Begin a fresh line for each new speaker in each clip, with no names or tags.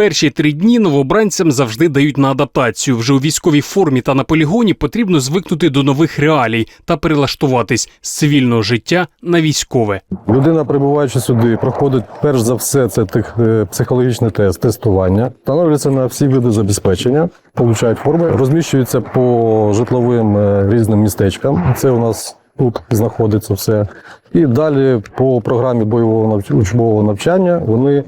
Перші три дні новобранцям завжди дають на адаптацію. Вже у військовій формі та на полігоні потрібно звикнути до нових реалій та перелаштуватись з цивільного життя на військове.
Людина, прибуваючи сюди, проходить перш за все це тих, е, психологічний тест, тестування, встановлюється на всі види забезпечення, получають форми, розміщуються по житловим е, різним містечкам. Це у нас тут знаходиться все. І далі по програмі бойового учбового навчання вони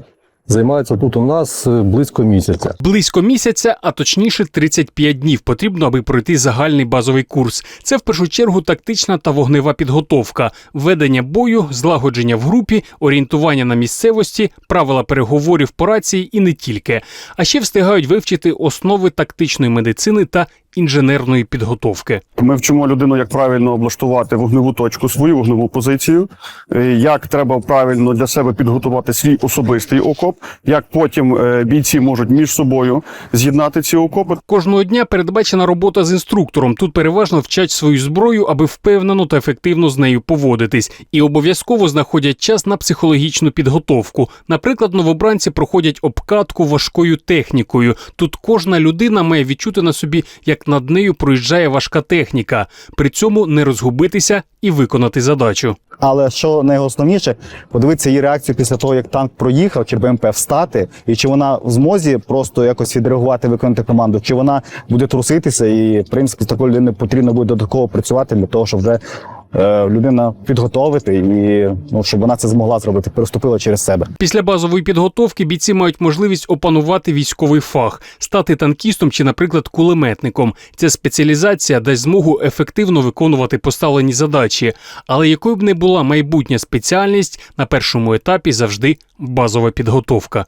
займаються тут у нас е, близько місяця.
Близько місяця, а точніше 35 днів потрібно, аби пройти загальний базовий курс. Це в першу чергу тактична та вогнева підготовка, ведення бою, злагодження в групі, орієнтування на місцевості, правила переговорів по рації і не тільки. А ще встигають вивчити основи тактичної медицини та інженерної підготовки.
Ми вчимо людину, як правильно облаштувати вогневу точку, свою вогневу позицію, е, як треба правильно для себе підготувати свій особистий окоп, як потім е, бійці можуть між собою з'єднати ці окопи.
Кожного дня передбачена робота з інструктором. Тут переважно вчать свою зброю, аби впевнено та ефективно з нею поводитись, і обов'язково знаходять час на психологічну підготовку. Наприклад, новобранці проходять обкатку важкою технікою. Тут кожна людина має відчути на собі, як над нею проїжджає важка техніка, при цьому не розгубитися і виконати задачу.
Але що найголовніше, подивитися її реакцію після того, як танк проїхав, чи БМП встати, і чи вона в змозі просто якось відреагувати, виконати команду, чи вона буде труситися, і в принципі з такою людиною потрібно буде додатково працювати для того, щоб вже людина підготовити і ну, щоб вона це змогла зробити, переступила через себе.
Після базової підготовки бійці мають можливість опанувати військовий фах, стати танкістом чи, наприклад, кулеметником. Ця спеціалізація дасть змогу ефективно виконувати поставлені задачі. Але якою б не була майбутня спеціальність, на першому етапі завжди базова підготовка.